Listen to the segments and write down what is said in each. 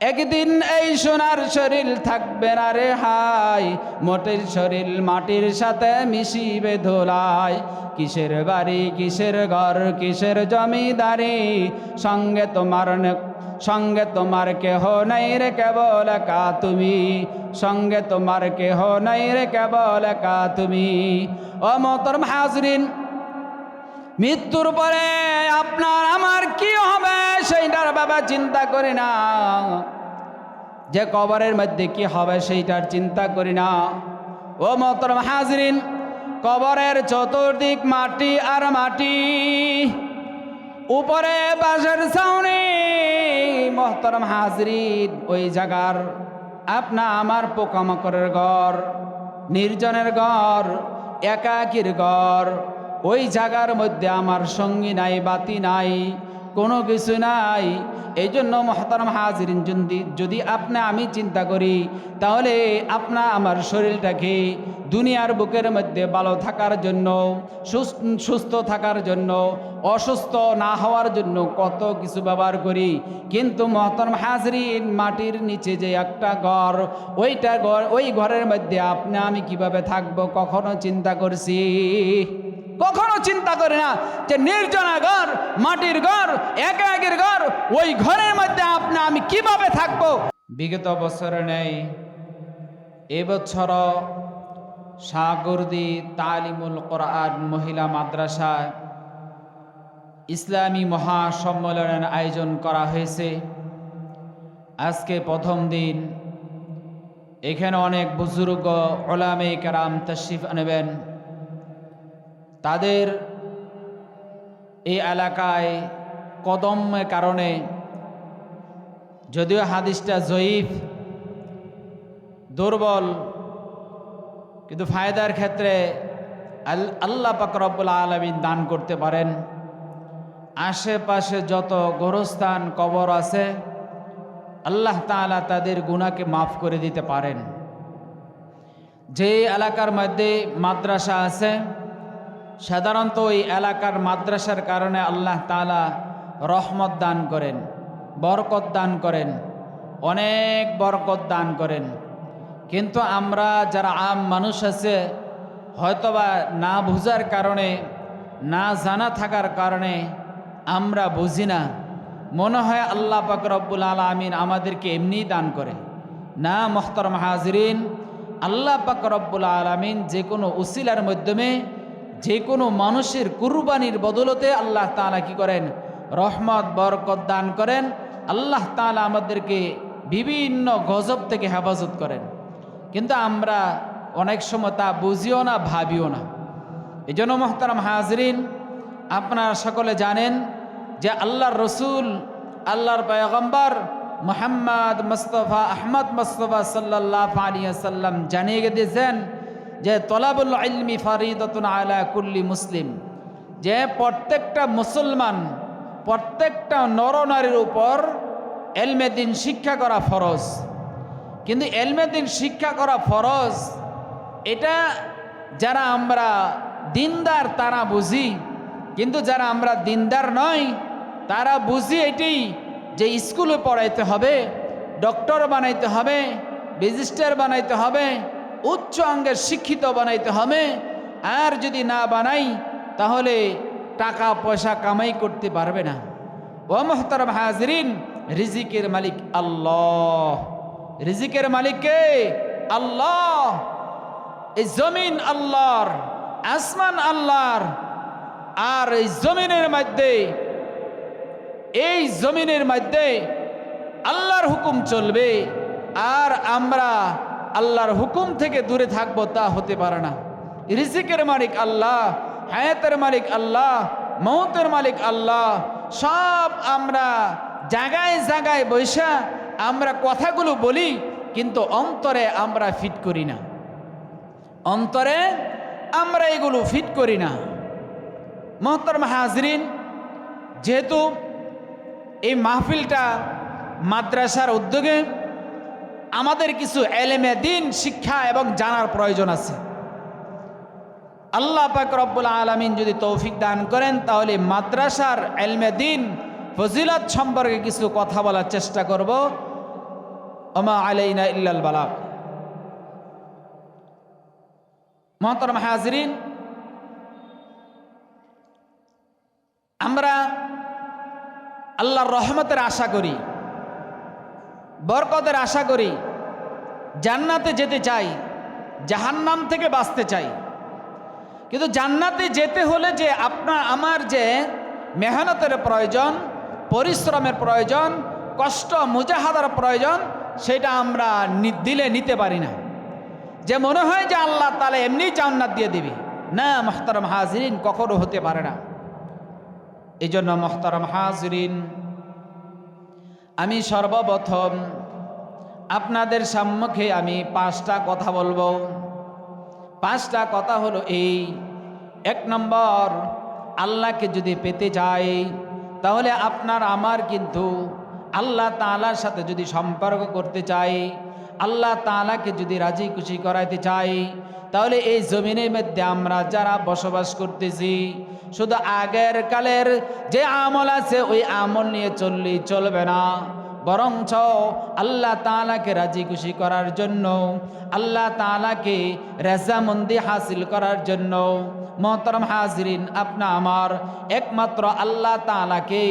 একদিন এই সোনার শরীর থাকবে না রে হাই, মোটের শরীর মাটির সাথে মিশিবে ধোলায় কিসের বাড়ি, কিসের ঘর, কিসের জমিদারি? সঙ্গে তোমার সঙ্গে তোমার কেহ নাই রে কেবল একা তুমি। সঙ্গে তোমার কেহ নাই রে কেবল একা তুমি। ও মোহতরম হাজরিন মৃত্যুর পরে আপনার আমার কি হবে? সেইটার বাবা চিন্তা করি না। যে কবরের মধ্যে কি হবে সেইটার চিন্তা করি না। ও মতরম হাজরিন, কবরের চতুর্দিক মাটি আর মাটি, উপরে বাঁশের ছাউনি। মহতরম হাজরিন, ওই জায়গার আপনা আমার পোকামাকড়ের ঘর, নির্জনের ঘর, একাকির ঘর ওই জায়গার মধ্যে আমার সঙ্গী নাই, বাতি নাই, কোনো কিছু নাই। এই জন্য মহতারম হাজিরিন, যদি যদি আপনি আমি চিন্তা করি, তাহলে আপনা আমার শরীরটাকে দুনিয়ার বুকের মধ্যে ভালো থাকার জন্য সুস্থ থাকার জন্য, অসুস্থ না হওয়ার জন্য কত কিছু ব্যবহার করি। কিন্তু মহতরম হাজরিন মাটির নিচে যে একটা ঘর, ওইটা ঘর, ওই ঘরের মধ্যে আপনি আমি কীভাবে থাকব, কখনো চিন্তা করছি? কখনো চিন্তা করি না যে নির্জনা ঘর, মাটির ঘর একা একের ঘর, ওই ঘরের মধ্যে আপনি আমি কীভাবে থাকব? বিগত বছরে নেই এবছর সাগরদি তালিমুল কোরআন মহিলা মাদ্রাসায় ইসলামী মহাসম্মেলনের আয়োজন করা হয়েছে। আজকে প্রথম দিন। এখানে অনেক বুজুর্গ ওলামে কেরাম তশরিফ আনবেন। তাদের এই এলাকায় কদমের কারণে, যদিও হাদিসটা জয়ীফ, দুর্বল, কিন্তু ফায়দার ক্ষেত্রে আল, আল্লাহ পাকরবুল আলমিন দান করতে পারেন। আশেপাশে যত গোরস্থান, কবর আছে, আল্লাহ তাআলা তাদের গুণাকে মাফ করে দিতে পারেন। যে এলাকার মধ্যে মাদ্রাসা আছে সাধারণত ওই এলাকার মাদ্রাসার কারণে আল্লাহ তাআলা রহমত দান করেন, বরকত দান করেন, অনেক বরকত দান করেন। কিন্তু আমরা যারা আম মানুষ আছে, হয়তোবা না বুঝার কারণে, না জানা থাকার কারণে আমরা বুঝি না। মনে হয় আল্লাহ পাক রব্বুল আলমিন আমাদেরকে এমনিই দান করে। না, মোহতরম হাজরিন, আল্লাহ পাক রব্বুল আলমিন যে কোনো উসিলার মাধ্যমে যে কোনো মানুষের কুরবানির বদলতে আল্লাহ তালা কি করেন? রহমত, বরকত দান করেন। আল্লাহ তালা আমাদেরকে বিভিন্ন গজব থেকে হেফাজত করেন। কিন্তু আমরা অনেক সময় তা বুঝিও না, ভাবিও না। এই জন্য মোহতারাম হাজরিন, আপনারা সকলে জানেন যে আল্লাহর রসুল, আল্লাহর পয়গম্বর মোহাম্মদ মুস্তফা আহমদ মুস্তফা সাল্লাহ আলিয়া সাল্লাম জানিয়ে দিয়েছেন যে তলাবুল ইলমি ফারিদতুন আলা কুল্লি মুসলিম, যে প্রত্যেকটা মুসলমান, প্রত্যেকটা নরনারীর উপর এলমে দিন শিক্ষা করা ফরজ। কিন্তু এলমে দিন শিক্ষা করা ফরজ, এটা যারা আমরা দিনদার তারা বুঝি, কিন্তু যারা আমরা দিনদার নয়, তারা বুঝি এটি যে স্কুলে পড়াইতে হবে, ডক্টর বানাইতে হবে, রেজিস্টার বানাইতে হবে উচ্চ অঙ্গের শিক্ষিত বানাইতে হবে। আর যদি না বানাই, তাহলে টাকা, পয়সা কামাই করতে পারবে না। ও মোহতারম হাজরিন, রিজিকের মালিক আল্লাহ। রিজিকের মালিক কে? আল্লাহ। এই জমিন আল্লাহর, আসমান আল্লাহর। আর এই জমিনের মধ্যে, এই জমিনের মধ্যে আল্লাহর হুকুম চলবে। আর আমরা আল্লাহর হুকুম থেকে দূরে থাকব তা হতে পারে না। রিজিকের মালিক আল্লাহ, হায়াতের মালিক আল্লাহ, মৌতের মালিক আল্লাহ, সব আমরা জায়গায় জায়গায় বৈশা আমরা কথাগুলো বলি, কিন্তু অন্তরে আমরা ফিট করি না। অন্তরে আমরা এগুলো ফিট করি না। মহতরম হাজরিন, যেহেতু এই মাহফিলটা মাদ্রাসার উদ্যোগে আমাদের কিছু এলেমে দিন, শিক্ষা এবং জানার প্রয়োজন আছে। আল্লাহ পাক রব্বুল আলমিন যদি তৌফিক দান করেন, তাহলে মাদ্রাসার এলমে দিন, ফজিলত সম্পর্কে কিছু কথা বলার চেষ্টা করব। ওমা আলাইনা ইল্লাল বালাক মহতরম হাজরিন, আমরা আল্লাহর রহমতের আশা করি বরকতের আশা করি জান্নাতে যেতে চাই, জাহান্নাম থেকে বাঁচতে চাই। কিন্তু জান্নাতে যেতে হলে যে আপনার আমার যে মেহনতের প্রয়োজন, পরিশ্রমের প্রয়োজন, কষ্ট, মুজাহাদার প্রয়োজন, সেটা আমরা দিলে নিতে পারি না। যে মনে হয় যে আল্লাহ তাহলে এমনি জান্নাত দিয়ে দিবি। না, মোহতারম হাজরিন, কখনো হতে পারে না। এই জন্য মোহতারম হাজরিন আমি সর্বপ্রথম আপনাদের সম্মুখে আমি পাঁচটা কথা বলব। পাঁচটা কথা হলো এই, এক নম্বর, আল্লাহকে যদি পেতে চাই, তাহলে আপনার আমার কিন্তু আল্লাহ তাআলার সাথে যদি সম্পর্ক করতে চাই, আল্লাহ তাআলাকে যদি রাজি খুশি করাইতে চাই, তাহলে এই জমিনের মধ্যে আমরা যারা বসবাস করতেছি শুধু আগের কালের যে আমল আছে, ওই আমল নিয়ে চললেই চলবে না। বরঞ্চ আল্লাহ তাআলাকে রাজি খুশি করার জন্য, আল্লাহ তাআলাকে রেজামন্দি হাসিল করার জন্য, মহতরম হাজরিন, আপনা আমার একমাত্র আল্লাহ তাআলাকে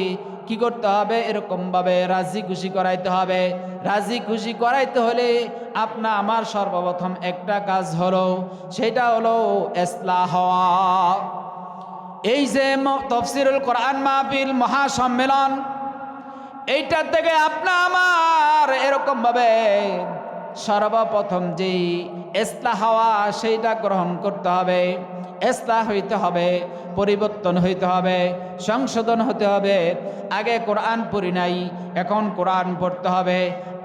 কি করতে হবে? এরকমভাবে রাজি খুশি করাইতে হবে। রাজি খুশি করাইতে হলে আপনা আমার সর্বপ্রথম একটা কাজ হলো, সেটা হলো এসলা হওয়া। এই যে তফসিরুল কোরআন মাহফিল মহাসম্মেলন, এইটার থেকে আপনা আমার এরকমভাবে সর্বপ্রথম যেই এসলা হওয়া সেইটা গ্রহণ করতে হবে। এসলা হইতে হবে, পরিবর্তন হইতে হবে, সংশোধন হতে হবে। আগে কোরআন পড়ি নাই, এখন কোরআন পড়তে হবে।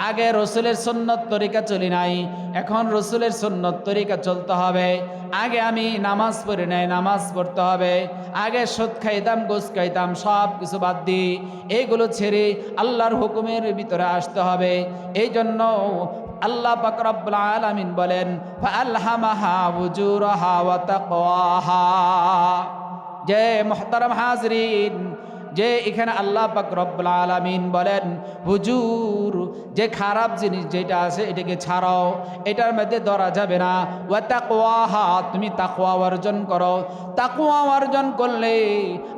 আগে রসুলের সন্ন্যত তরিকা চলি নাই, এখন রসুলের সন্ন্যত তরিকা চলতে হবে। আগে আমি নামাজ পড়ি নাই, নামাজ পড়তে হবে। আগে সুদ খাইতাম গোস খাইতাম, সব কিছু বাদ দিই এইগুলো ছেড়ে আল্লাহর হুকুমের ভিতরে আসতে হবে। এই জন্য আল্লাহ পাক রব্বুল আলামিন বলেন যে মুহতারাম হাজরিন যে এখানে আল্লাহ পাক রব্বুল আলামিন বলেন, হুজুর, যে খারাপ জিনিস যেটা আছে এটাকে ছাড়াও, এটার মধ্যে ধরা যাবে না। ওয়া তাকওয়াহা, তুমি তাকওয়া অর্জন করো। তাকওয়া অর্জন করলে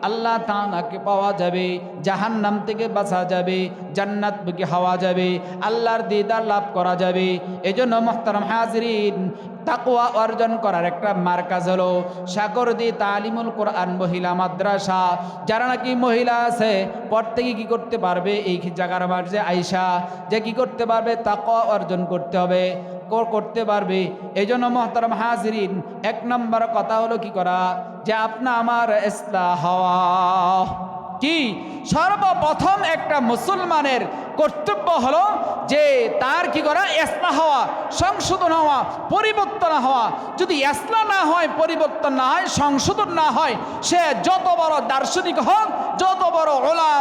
আল্লাহ তাআলাকে পাওয়া যাবে, জাহান্নাম থেকে বাঁচা যাবে, জান্নাত মুখে হওয়া যাবে, আল্লাহর দিদার লাভ করা যাবে। এজন্য মুহতারাম হাজরিন তাকওয়া অর্জন করার একটা মার্কাজ হলো সাগরদি তালিমুল কোরআন মহিলা মাদ্রাসা। যারা নাকি মহিলা আছে, প্রত্যেকে কি করতে পারবে? এই জায়গার মাঝে আইসা যে কি করতে পারবে? তাকওয়া অর্জন করতে হবে কর- করতে পারবে। এই জন্য মহতারাম হাজরিন, এক নম্বর কথা হলো কি করা? যে আপনা আমার ইসলাহ। হওয়া কি? সর্বপ্রথম একটা মুসলমানের কর্তব্য হলো যে তার কি করা? এসলা হওয়া, সংশোধন হওয়া, পরিবর্তন হওয়া। যদি এসলা না হয়, পরিবর্তন না হয়, সংশোধন না হয়, সে যত বড় দার্শনিক হোক, যত বড় ওলা,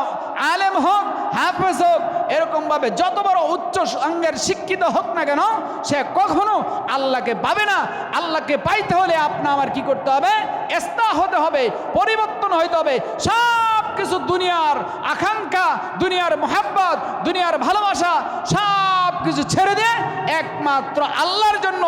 আলেম হোক, হাফেজ হোক, এরকমভাবে যত বড় উচ্চ অঙ্গের শিক্ষিত হোক না কেন, সে কখনো আল্লাহকে পাবে না। আল্লাহকে পাইতে হলে আপনা আমার কি করতে হবে? এস্তা হতে হবে, পরিবর্তন হইতে হবে। সব কিছু দুনিয়ার আকাঙ্ক্ষা, দুনিয়ার মোহাব্বত, দুনিয়ার ভালোবাসা সব কিছু ছেড়ে দিয়ে একমাত্র আল্লাহর জন্য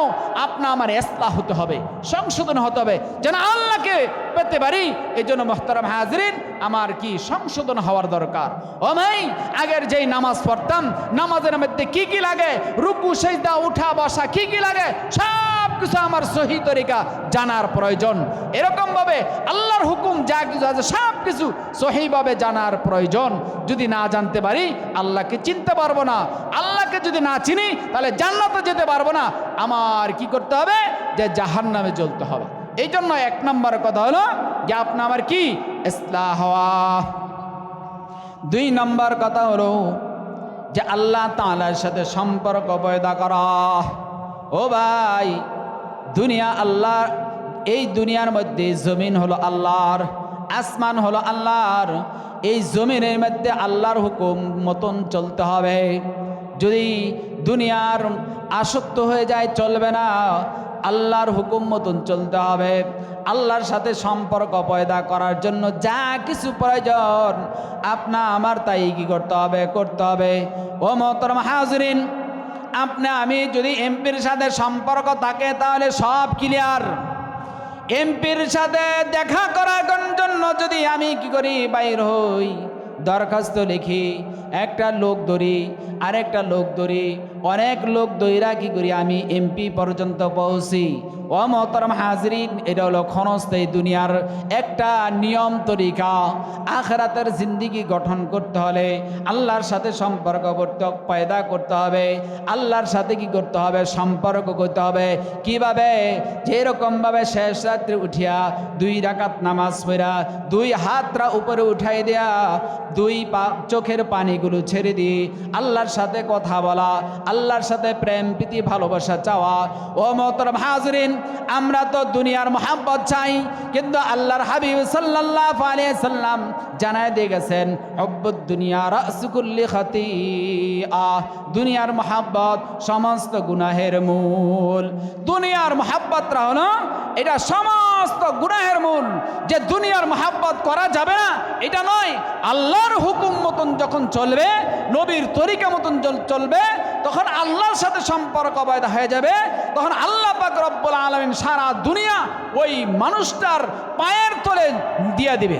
আপনা আমার এস্তা হতে হবে, সংশোধন হতে হবে। যেন আল্লাহকে পেতে পারি এই জন্য মোহতারাম হাজরিন, আমার কি সংশোধন হওয়ার দরকার? ও ভাই, আগের যেই নামাজ পড়তাম, নামাজের মধ্যে কি কি লাগে? রুকু, সেজদা, উঠা, বসা, কি কি লাগে? সব কিছু আমার সহি তরিকা জানার প্রয়োজন। এরকম ভাবে আল্লাহর হুকুম যা কিছু আছে সব কিছু সহিভাবে জানার প্রয়োজন। যদি না জানতে পারি, আল্লাহকে চিনতে পারব না। আল্লাহকে যদি না চিনি, তাহলে জান্নাতে যেতে পারব না। আমার কি করতে হবে? যে জাহান নামে জ্বলতে হবে। এই জন্য এক নম্বর কথা হলো যে আপনা আমার কি দুই নম্বর কথা হলো, যে আল্লাহ তাআলার সাথে সম্পর্ক পয়দা করা। ও ভাই দুনিয়া আল্লাহ, এই দুনিয়ার মধ্যে জমিন হলো আল্লাহর, আসমান হলো আল্লাহর, এই জমিনের মধ্যে আল্লাহর হুকুম মতন চলতে হবে। যদি দুনিয়ার আসক্ত হয়ে যায়, চলবে না, আল্লাহর হুকুম মতন চলতে হবে। আল্লাহর সাথে সম্পর্ক পয়দা করার জন্য যা কিছু প্রয়োজন, আপনা আমার তাই কি করতে হবে? করতে হবে। ও মহতরম হাজরিন আপনি, আমি যদি এমপির সাথে সম্পর্ক থাকে তাহলে সব ক্লিয়ার এমপির সাথে দেখা করার জন্য যদি আমি কি করি? বাইর হই, দরখাস্ত লিখি, একটা লোক ধরি, আরেকটা লোক ধরি, অনেক লোক দইরা কি করি? আমি এমপি পর্যন্ত পৌঁছি। ও মহতরম হাজরিন, এটা হলো ক্ষণস্থায়ী দুনিয়ার একটা নিয়ম তরিকা। আখরাতের জিন্দিগি গঠন করতে হলে আল্লাহর সাথে সম্পর্ক পয়দা করতে হবে। আল্লাহর সাথে কি করতে হবে? সম্পর্ক করতে হবে। কীভাবে? যেরকমভাবে শেষ রাত্রে উঠিয়া দুই রাকাত নামাজ পড়া দুই হাতরা উপরে উঠাই দেয়া দুই পা, চোখের পানিগুলো ছেড়ে দিয়ে আল্লাহর সাথে কথা বলা, আল্লাহর সাথে প্রেম, প্রীতি, ভালোবাসা চাওয়া। ও মহতরম হাজরিন আমরা তো দুনিয়ার মোহাম্মত চাই, কিন্তু আল্লাহর হাবিব সাল্লাহ আলিয়া সাল্লাম জানায় দিয়ে গেছেন, হব্বুদ দুনিয়া রাসকুল্লি খাতি আহ দুনিয়ার মোহাব্বত সমস্ত গুনাহের মূল। দুনিয়ার মোহাব্বতরা হলো, এটা সমস্ত গুনাহের মূল। যে দুনিয়ার মোহাব্বত করা যাবে না, এটা নয়। আল্লাহর হুকুম মতন যখন চলবে, নবীর তরিকা মতন চলবে তখন আল্লাহর সাথে সম্পর্ক বয়দা হয়ে যাবে। তখন আল্লাহ পাক রব্বুল আলমিন সারা দুনিয়া ওই মানুষটার পায়ের তলে দিয়া দিবে।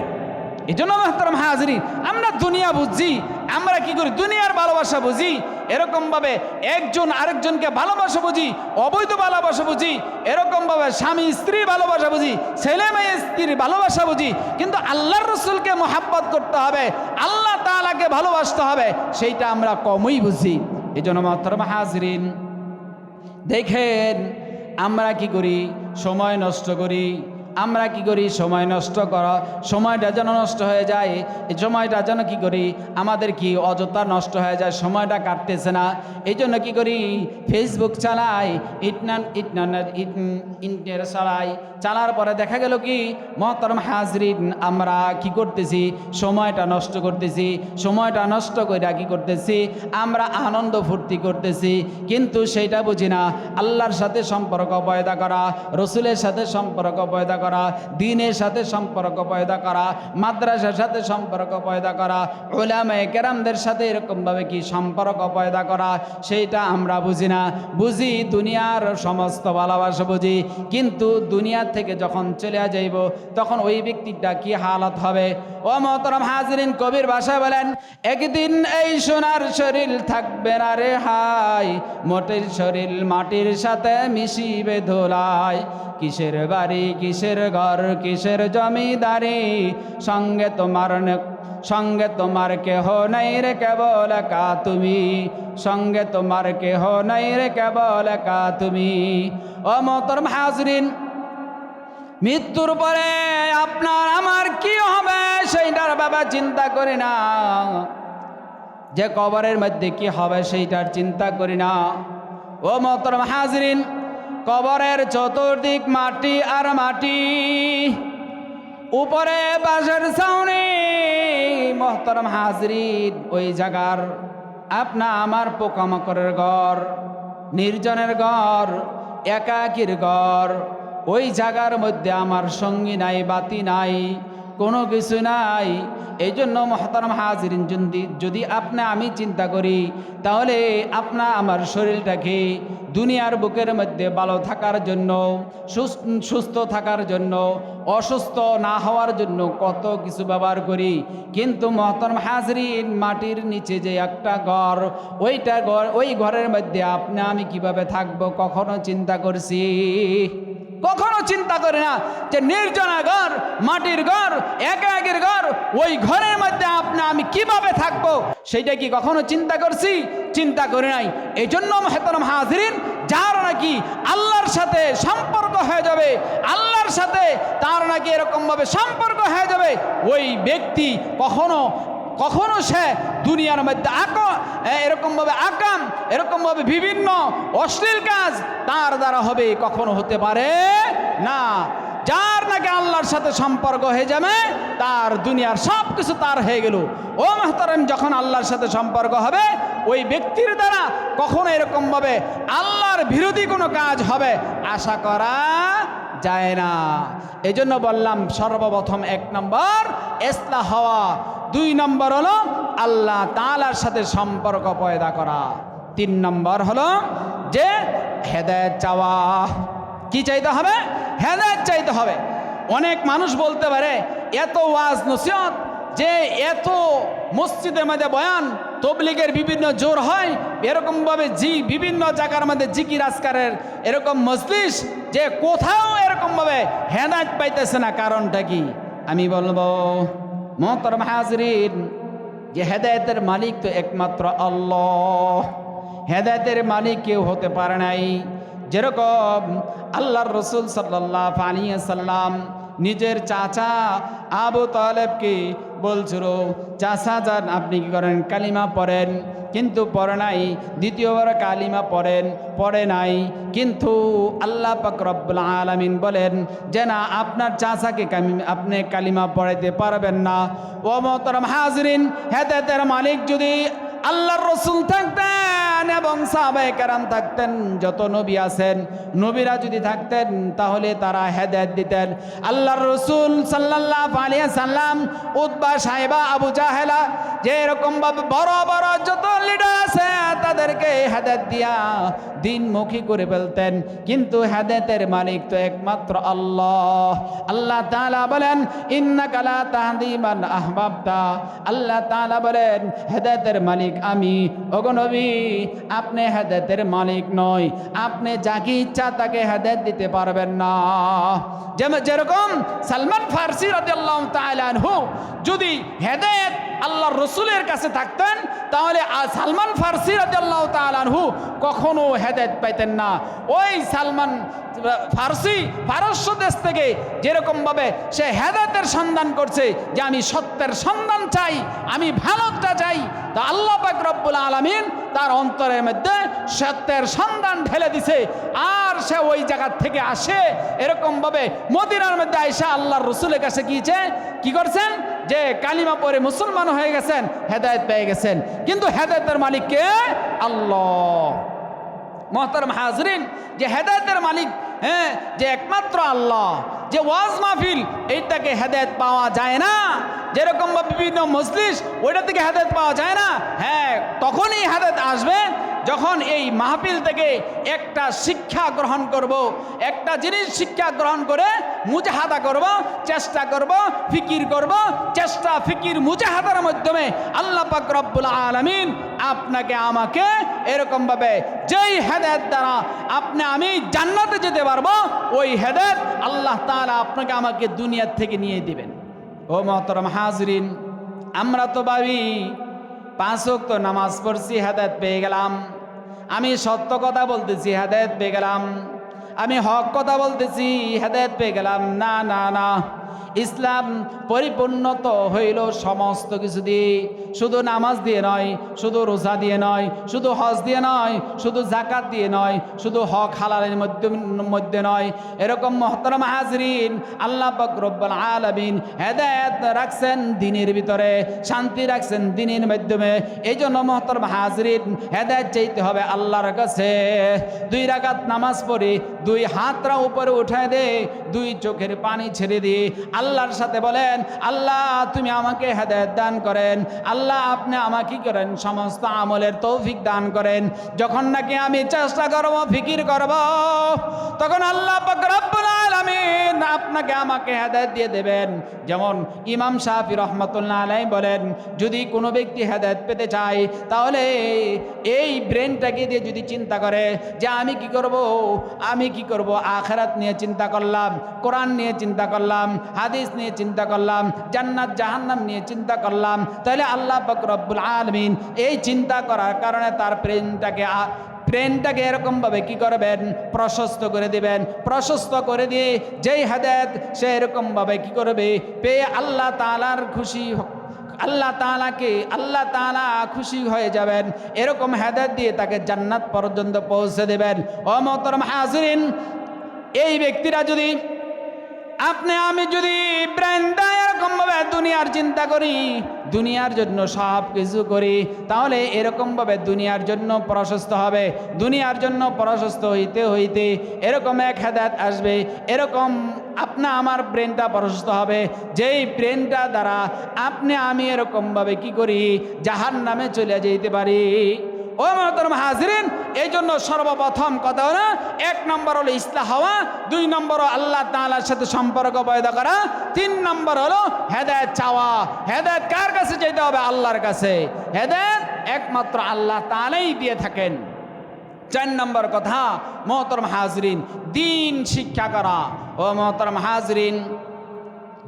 এই জন্য মাহতারাম হাজরি আমরা দুনিয়া বুঝি, আমরা কি করি? দুনিয়ার ভালোবাসা বুঝি, এরকমভাবে একজন আরেকজনকে ভালোবাসা বুঝি, অবৈধ ভালোবাসা বুঝি, এরকমভাবে স্বামী স্ত্রী ভালোবাসা বুঝি, ছেলে মেয়ে স্ত্রীর ভালোবাসা বুঝি, কিন্তু আল্লাহর রসুলকে মোহাব্বত করতে হবে, আল্লাহ তালাকে ভালোবাসতে হবে, সেইটা আমরা কমই বুঝি। এই জন্য মহতরম হাজরিন দেখেন আমরা কি করি? সময় নষ্ট করি আমরা কি করি? সময় নষ্ট করা। সময়টা যেন নষ্ট হয়ে যায়। এই সময়টা যেন কি করি? আমাদের কি অযথা নষ্ট হয়ে যায়? সময়টা কাটতেছে না। এই জন্য কি করি? ফেসবুক চালাই, ইটনান ইটনান ইন্টার চালাই। চালার পরে দেখা গেল কি? মহতরম হাজরিন, আমরা কি করতেছি? সময়টা নষ্ট করতেছি। সময়টা নষ্ট করে কি করতেছি? আমরা আনন্দ ফুর্তি করতেছি। কিন্তু সেইটা বুঝি না। আল্লাহর সাথে সম্পর্ক পয়দা করা, রসুলের সাথে সম্পর্ক পয়দা করা দিনের সাথে সম্পর্ক পয়দা করা, মাদ্রাসার সাথে সম্পর্ক পয়দা করা ওলামায়ে কেরামদের সাথে এরকমভাবে কি সম্পর্ক পয়দা করা, সেইটা আমরা বুঝি না। বুঝি দুনিয়ার সমস্ত ভালোবাসা বুঝি, কিন্তু দুনিয়া থেকে যখন চলে যাইব, তখন ওই ব্যক্তিটা কি হালত হবে? ও মহতরম হাজরিন, কবির ভাষায় বলেন, একদিন এই সোনার শরীর থাকবে না রে হাই, মোটের শরীর মাটির সাথে মিশিবে ধোলায় কিসের বাড়ি, কিসের ঘর, কিসের জমিদারি? সঙ্গে তোমার সঙ্গে তোমার কেহ নাই রে কেবল একা তুমি। সঙ্গে তোমার কেহ নাই রে কেবল একা তুমি। ও মহতরম হাজরিন, মৃত্যুর পরে আপনার আমার কি হবে সেইটার বাবা চিন্তা করি না। যে কবরের মধ্যে কি হবে সেইটার চিন্তা করি না। ও মহতরম হাজরিন কবরের চতুর্দিক মাটি আর মাটি। উপরে বাসের সাউনি মহতরম হাজরিন, ওই জাগার আপনা আমার পোকামাকড়ের ঘর, নির্জনের ঘর, একাকির ঘর। ওই জাগার মধ্যে আমার সঙ্গী নাই, বাতি নাই। কোনো কিছু নাই। এই জন্য মহতারাম হাজিরিন, যদি যদি আপনি আমি চিন্তা করি, তাহলে আপনা আমার শরীরটাকে দুনিয়ার বুকের মধ্যে ভালো থাকার জন্য সুস- সুস্থ থাকার জন্য, অসুস্থ না হওয়ার জন্য কত কিছু ব্যবহার করি। কিন্তু মহতরম হাজরিন মাটির নিচে যে একটা ঘর, ওইটা ঘর, ওই ঘরের মধ্যে আপনি আমি কীভাবে থাকব কখনো চিন্তা করছি? কখনো চিন্তা করি না যে নির্জনা ঘর, মাটির ঘর একা একের ঘর, ওই ঘরের মধ্যে আপনি আমি কীভাবে থাকব? সেইটা কি কখনো চিন্তা করছি? চিন্তা করি নাই। এই জন্য মেহতরম হাজরিন, যার নাকি আল্লাহর সাথে সম্পর্ক হয়ে যাবে, আল্লাহর সাথে তার নাকি এরকমভাবে সম্পর্ক হয়ে যাবে, ওই ব্যক্তি কখনো কখনো সে দুনিয়ার মধ্যে আক এরকমভাবে আকাম, এরকমভাবে বিভিন্ন অশ্লীল কাজ তার দ্বারা হবে, কখনো হতে পারে না। যার নাকি আল্লাহর সাথে সম্পর্ক হয়ে যাবে, তার দুনিয়ার সব কিছু তার হয়ে গেল। ও মাহতারাম, যখন আল্লাহর সাথে সম্পর্ক হবে, ওই ব্যক্তির দ্বারা কখনো এরকমভাবে আল্লাহর বিরোধী কোনো কাজ হবে, আশা করা যায় না। এই জন্য বললাম, সর্বপ্রথম এক নম্বর এসলা হওয়া। দুই নম্বর হলো আল্লাহ তালার সাথে সম্পর্ক পয়দা করা। তিন নম্বর হলো যে হেদায়ত চাওয়া। কি চাইতে হবে? হেদায়ত চাইতে হবে। অনেক মানুষ বলতে পারে, এত ওয়াজ নসিহত যে এত মসজিদের মধ্যে বয়ান, তবলিগের বিভিন্ন জোর হয়, এরকমভাবে জি, বিভিন্ন জায়গার মধ্যে জিকির আজকারের এরকম মজলিস যে কোথাও এরকমভাবে হেদায়ত পাইতেছে না। কারণটা কি? আমি বলব মহতরম হাজরিন, যে হেদায়তের মালিক তো একমাত্র আল্লাহ। হেদায়তের মালিক কেউ হতে পারে নাই। যেরকম আল্লাহর রসুল সাল্লাহ আলিয়া সাল্লাম নিজের চাচা আবু তালেবকে বলছিল, চাচা যান, আপনি কি করেন? কালিমা পড়েন। কিন্তু পড়ে নাই, দ্বিতীয়বার কালিমা পড়েন, পড়ে নাই। কিন্তু আল্লাহ রব্বুল আলামিন বলেন, যে না, আপনার চাচাকে আপনি কালিমা পড়াইতে পারবেন না। ও মহতরম হাজরিন, হেদায়তের মালিক যদি আল্লাহর রসুল থাকতেন এবং সাহাবায়ে কেরাম থাকতেন, যত নবী আছেন, নবীরা যদি থাকতেন, তাহলে তারা হেদায়ত দিতেন। আল্লাহর রসুল সাল্লাল্লাহ আলিয়া সাল্লাম উদ্বা সাহেবা আবু জাহেলা যে বড় বড় যত লিডার আছে, তাদেরকে হেদায়ত দিয়া দিনমুখী করে ফেলতেন। কিন্তু হেদায়তের মালিক তো একমাত্র আল্লাহ। আল্লাহ তাআলা বলেন, ইন্নাকা লা তাহদি মান আল্লাহ তাআলা বলেন, হেদায়তের মালিক আমি ওগনবী আপনি হেদায়তের মালিক নয় আপনি যাকে ইচ্ছা তাকে হেদায়ত দিতে পারবেন না। যেমন যেরকম সালমান ফার্সি রাদিয়াল্লাহু তাআলা আনহু যদি হেদায়েত আল্লাহর রসুলের কাছে থাকতেন, তাহলে সালমান ফার্সি রাদিয়াল্লাহু তাআলা আনহু কখনো হেদায়েত পাইতেন না। ওই সালমান ফার্সি পারস্য দেশ থেকে যেরকমভাবে সে হেদায়েতের সন্ধান করছে যে আমি সত্যের সন্ধান চাই, আমি ভালোটা চাই, তা আল্লাহ পাক রব্বুল আলামিন তার অন্তরের মধ্যে সত্যের সন্ধান ঢেলে দিছে। আর সে ওই জায়গার থেকে আসে, এরকমভাবে মদিনার মধ্যে আইসা আল্লাহর রসুলের কাছে গিয়েছে কি করছেন? যে কালিমা পরে মুসলমান হয়ে গেছেন, হেদায়েত পেয়ে গেছেন। কিন্তু হেদায়তের মালিককে আল্লাহ। মহতরম হাজরিন, যে হেদায়তের মালিক হ্যাঁ যে একমাত্র আল্লাহ, যে ওয়াজ মাহফিল, এইটাকে হেদায়ত পাওয়া যায় না। যেরকম বিভিন্ন মজলিস ওইটা থেকে হেদায়ত পাওয়া যায় না। হ্যাঁ তখনই হেদায়ত আসবে যখন এই মাহফিল থেকে একটা শিক্ষা গ্রহণ করব, একটা জিনিস শিক্ষা গ্রহণ করে মুজাহাদা করব, চেষ্টা করব, ফিকির করব, চেষ্টা ফিকির মুজাহাদার মাধ্যমে আল্লাহ পাক রব্বুল আলামিন আপনাকে, আমাকে এরকমভাবে যেই হেদায়ত দ্বারা আপনি, আমি জান্নাতে যেতে পারব, ওই হেদায়ত আল্লাহ তাআলা আপনাকে, আমাকে দুনিয়ার থেকে নিয়ে দিবেন। ও মহতরম হাজরিন, আমরা তো ভাবি পাঁচ তো নামাজ পড়ছি, হেদায়ত পেয়ে গেলাম। আমি সত্য কথা বলতেছি, হেদায়ত পেয়ে গেলাম। আমি হক কথা বলতেছি, হেদায়ত পেয়ে গেলাম। না না না। ইসলাম পরিপূর্ণত হইল সমস্ত কিছু দিয়ে। শুধু নামাজ দিয়ে নয়, শুধু রোজা দিয়ে নয়, শুধু হজ দিয়ে নয়, শুধু জাকাত দিয়ে নয়, শুধু হক হালালের মধ্যে মধ্যে নয়। এরকম মহতরম হাজরিন আল্লাহ পাক রব্বুল আলামিন হেদায়েত রাখছেন দিনের ভিতরে, শান্তি রাখছেন দিনের মাধ্যমে। এই জন্য মহতরম হাজরিন হেদায়েত চাইতে হবে আল্লাহর কাছে। দুই রাকাত নামাজ পড়ে, দুই হাতরা উপরে উঠায় দে, দুই চোখের পানি ছেড়ে দিয়ে আল্লাহর সাথে বলেন, আল্লাহ, তুমি আমাকে হেদায়ত দান করেন। আল্লাহ আপনি আমাকে কি করেন? সমস্ত আমলের তৌফিক দান করেন। যখন নাকি আমি চেষ্টা করব, ফিকির করব, তখন আল্লাহ আলামিন আপনাকে আমাকে হেদায়েত দিয়ে দেবেন। যেমন ইমাম শাফি রহমতুল্লাহ আলাই বলেন, যদি কোনো ব্যক্তি হেদায়ত পেতে চায়, তাহলে এই ব্রেনটাকে দিয়ে যদি চিন্তা করে যে আমি কি করব, আমি কি করব, আখেরাত নিয়ে চিন্তা করলাম, কোরআন নিয়ে চিন্তা করলাম, হাদিস নিয়ে চিন্তা করলাম, জান্নাত, জাহান্নাম নিয়ে চিন্তা করলাম, তাহলে আল্লাহ পাক আলমিন এই চিন্তা করার কারণে তার ব্রেনটাকে ব্রেনটাকে এরকমভাবে কি করবেন? প্রশস্ত করে দিবেন। প্রশস্ত করে দিয়ে যেই হেদায়ত সে এরকমভাবে কি করবে? পেয়ে আল্লাহ তালার খুশি আল্লাহ তালাকে আল্লাহ তালা খুশি হয়ে যাবেন। এরকম হেদায়ত দিয়ে তাকে জান্নাত পর্যন্ত পৌঁছে দেবেন। ও মহতরম হাজরিন, এই ব্যক্তিরা যদি, আপনি আমি যদি এরকমভাবে দুনিয়ার চিন্তা করি, দুনিয়ার জন্য সব কিছু করি, তাহলে এরকমভাবে দুনিয়ার জন্য প্রশস্ত হবে। দুনিয়ার জন্য প্রশস্ত হইতে হইতে এরকম এক হেদায়ত আসবে, এরকম আপনা আমার ব্রেনটা প্রশস্ত হবে। যেই ব্রেনটা দ্বারা আপনি আমি এরকমভাবে কি করি যাহার নামে চলে যেতে পারি। ও মহতরম হাজরিন, এই জন্য সর্বপ্রথম কথা হলো, এক নম্বর হলো ইসলাম হওয়া, দুই নম্বর আল্লাহ তাআলার সাথে সম্পর্ক পয়দা করা, তিন নম্বর হলো হেদায়েত চাওয়া। হেদায়েত কার কাছে যেতে হবে? আল্লাহর কাছে। হেদায়েত একমাত্র আল্লাহ তাআলাই দিয়ে থাকেন। চার নম্বর কথা, মহতরম হাজরিন, দিন শিক্ষা করা। ও মোহতরম হাজরিন,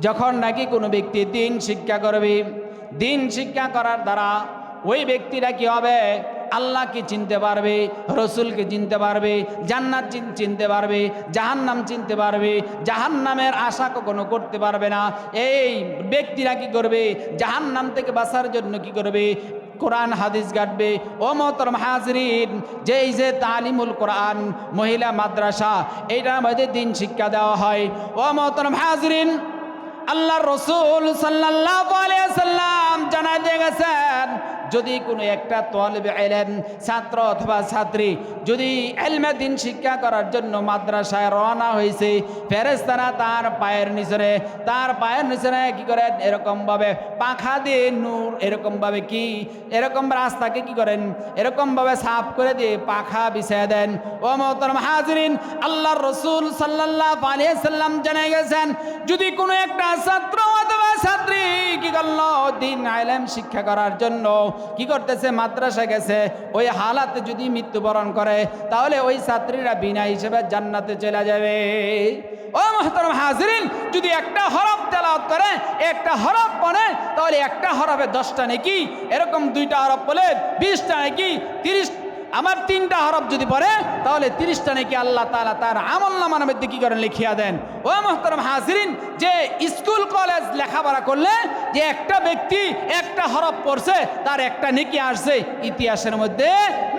যখন নাকি কোনো ব্যক্তি দিন শিক্ষা করবে, দিন শিক্ষা করার দ্বারা ওই ব্যক্তিরা কি হবে? আল্লাহকে চিনতে পারবে, রসুলকে চিনতে পারবে, জান্নাত চিন- চিনতে পারবে, জাহান্নাম চিনতে পারবে, জাহান্নামের আশা কখনো করতে পারবে না। এই ব্যক্তিরা কি করবে? জাহান্নাম থেকে বাঁচার জন্য কি করবে? কোরআন, হাদিস গাটবে ও মোহতরম হাজরিন এই যে তালিমুল কোরআন, মহিলা মাদ্রাসা, এইটার মধ্যে দিন শিক্ষা দেওয়া হয়। ও মোহতরম হাজরিন আল্লাহ রসুল সাল্লাহ সাল্লাম জানা দিয়ে গেছেন যদি কোনো একটা তলবে এলেন ছাত্র অথবা ছাত্রী যদি এলমে দিন শিক্ষা করার জন্য মাদ্রাসায় রওনা হয়েছে ফেরেস্তারা তার পায়ের নিচরে, তার পায়ের নিচরে কি করেন এরকমভাবে পাখা দিয়ে নূর, এরকমভাবে কি? এরকম রাস্তাকে কি করেন? এরকমভাবে সাফ করে দিয়ে পাখা বিছিয়ে দেন। ও মোহতরম হাজরিন, আল্লাহর রসুল সাল্লাহ আলিয়া সাল্লাম জানাই গেছেন, যদি কোনো একটা ছাত্র ছাত্রী, কি করল? দিন আইলেম শিক্ষা করার জন্য কি করতেছে? মাদ্রাসা গেছে। ওই হালাতে যদি মৃত্যুবরণ করে, তাহলে ওই ছাত্রীরা বিনা হিসেবে জান্নাতে চলে যাবে। ও মহতরম হাজরিন, যদি একটা হরফ তেলাওয়াত করে, একটা হরফ পড়ে, তাহলে একটা হরফে দশটা নাকি? এরকম দুইটা হরফ বলে বিশটা নাকি? তিরিশ আমার তিনটা হরফ যদি পড়ে, তাহলে তিরিশটা নাকি আল্লাহ তালা তার আমল নামার মধ্যে কি করেন? লিখিয়া দেন। ও মোহতরম হাজরিন, যে স্কুল, কলেজ লেখাপড়া করলে যে একটা ব্যক্তি একটা হরফ পড়ছে, তার একটা নেকি আসছে, ইতিহাসের মধ্যে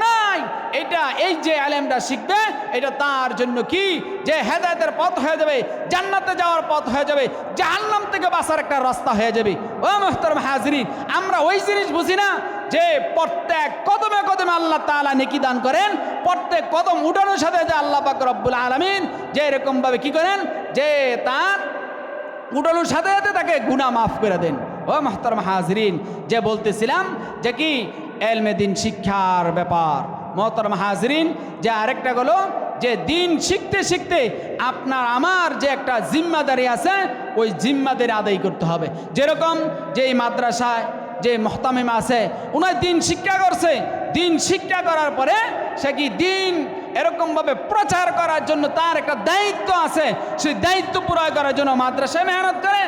নাই। এটা এই যে আলেমটা শিখবে, এটা তার জন্য কি? যে হেদায়তের পথ হয়ে যাবে, জান্নাতে যাওয়ার পথ হয়ে যাবে, জাহান্নাম থেকে বাঁচার একটা রাস্তা হয়ে যাবে। ও মোহতরম হাজরিন, আমরা ওই জিনিস বুঝি না যে প্রত্যেক কদমে কদমে আল্লাহ তাআলা নেকি দান করেন, প্রত্যেক কদম উঠানোর সাথে যে আল্লাহ পাক রব্বুল আলামিন যে এরকম ভাবে কি করেন, যে তার উঠানোর সাথে সাথে তাকে গুনাহ মাফ করে দেন। ও মাহতারম হাজরিন, যে বলতেছিলাম যে কি, এলমে দিন শিক্ষার ব্যাপার। মহতরম হাজরিন, যে আরেকটা হলো যে দিন শিখতে শিখতে আপনার আমার যে একটা জিম্মাদারি আছে, ওই জিম্মাদারি আদায় করতে হবে। যেরকম যে এই মাদ্রাসায় যে মহতামিমা আছে উনার দিন শিক্ষা করছে। দিন শিক্ষা করার পরে সে কি দিন এরকমভাবে প্রচার করার জন্য তার একটা দায়িত্ব আছে। সেই দায়িত্ব পুরো করার জন্য মাদ্রাসায় মেহনত করে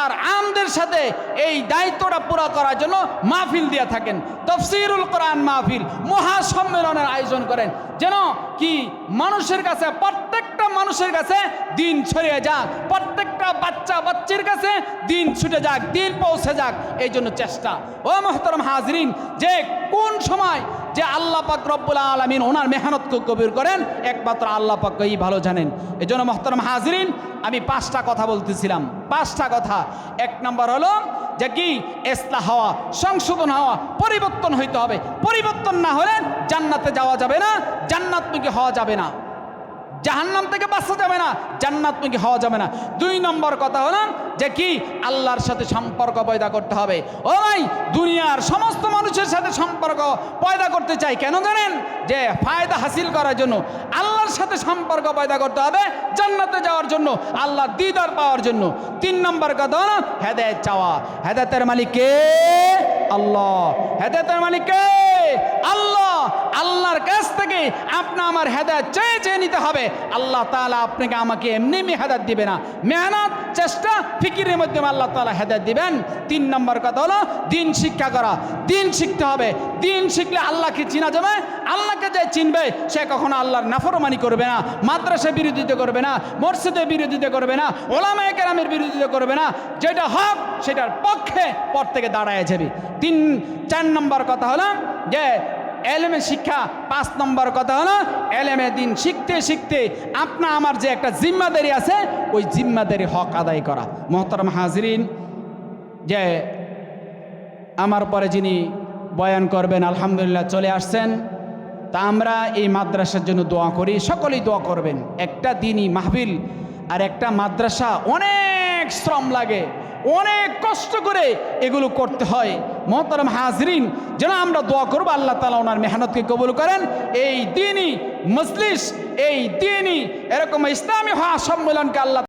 আর আমদের সাথে এই দায়িত্বটা পুরো করার জন্য মাহফিল দিয়ে থাকেন। তফসিরুল কোরআন মাহফিল মহাসম্মেলনের আয়োজন করেন। যেন কি মানুষের কাছে, প্রত্যেকটা মানুষের কাছে দিন ছড়িয়ে যাক। প্রত্যেকটা বাচ্চা বাচ্চির কাছে দিন ছুটে যাক, দিন পৌঁছে যাক। এই জন্য চেষ্টা। ও মোহতরম হাজরিন, যে কোন সময় যে আল্লাহ পাক রব্বুল আলমিন ওনার মেহনত মেহনতকে কবির করেন, একমাত্র আল্লাহ পাকই ভালো জানেন। এই জন্য মোহতরম হাজরিন, আমি পাঁচটা কথা বলতেছিলাম। পাঁচটা কথা। এক নম্বর হলো যে কি? এসলা হওয়া, সংশোধন হওয়া, পরিবর্তন হইতে হবে। পরিবর্তন না হলে জান্নাতে যাওয়া যাবে না, জান্নাতমুখী হওয়া যাবে না। জাহান্নাম থেকে বাঁচা যাবে না জান্নাতমুখী হওয়া যাবে না। দুই নম্বর কথা হলো যে কি? আল্লাহর সাথে সম্পর্ক পয়দা করতে হবে। ও ভাই, দুনিয়ার সমস্ত মানুষের সাথে সম্পর্ক পয়দা করতে চাই। কেন জানেন? যে ফায়দা হাসিল করার জন্য। আল্লাহর সাথে সম্পর্ক পয়দা করতে হবে জান্নাতে যাওয়ার জন্য, আল্লাহর দিদার পাওয়ার জন্য। তিন নম্বর কথা হলো হেদায়ত চাওয়া। হেদায়তের মালিক কে? আল্লাহ। হেদায়তের মালিক কে? আল্লাহ। আল্লাহর কাছ থেকে আপনি আমার হেদায়ত চেয়ে চেয়ে নিতে হবে। আল্লাহ তাআলা আপনাকে আমাকে এমনি মেহাদাত দিবে না। মেহনত, চেষ্টা, ফিকিরের মধ্যে আল্লাহ তাআলা হেদায়ত দিবেন। তিন নম্বর কথা হলো দিন শিক্ষা করা। দিন শিখতে হবে। দিন শিখলে আল্লাহকে চিনা যাবে। আল্লাহকে যে চিনবে, সে কখনো আল্লাহর নাফরমানি করবে না। মাদ্রাসা বিরোধিতা করবে না। মসজিদের বিরোধিতা করবে না। ওলামায় কেরামের বিরোধিতা করবে না। যেটা হক, সেটার পক্ষে পর থেকে দাঁড়ায় যাবে। তিন, চার নম্বর কথা হলো যে এলেমে শিক্ষা, পাঁচ নম্বর কথা হলো এলেমে দিন শিখতে শিখতে আপনা আমার যে একটা জিম্মাদারি আছে, ওই জিম্মাদারি হক আদায় করা। মোহতরম হাজরিন, যে আমার পরে যিনি বয়ান করবেন, আলহামদুলিল্লাহ চলে আসছেন, তা আমরা এই মাদ্রাসার জন্য দোয়া করি, সকলেই দোয়া করবেন। একটা দিনই মাহবিল আর একটা মাদ্রাসা অনেক শ্রম লাগে। অনেক কষ্ট করে এগুলো করতে হয়। মহতারাম হাজরিন, যেন আমরা দোয়া করব, আল্লাহ তালা ওনার মেহনতকে কবুল করেন। এই দিনই মজলিস, এই দিনই এরকম ইসলামী হওয়া সম্মেলনকে আল্লাহ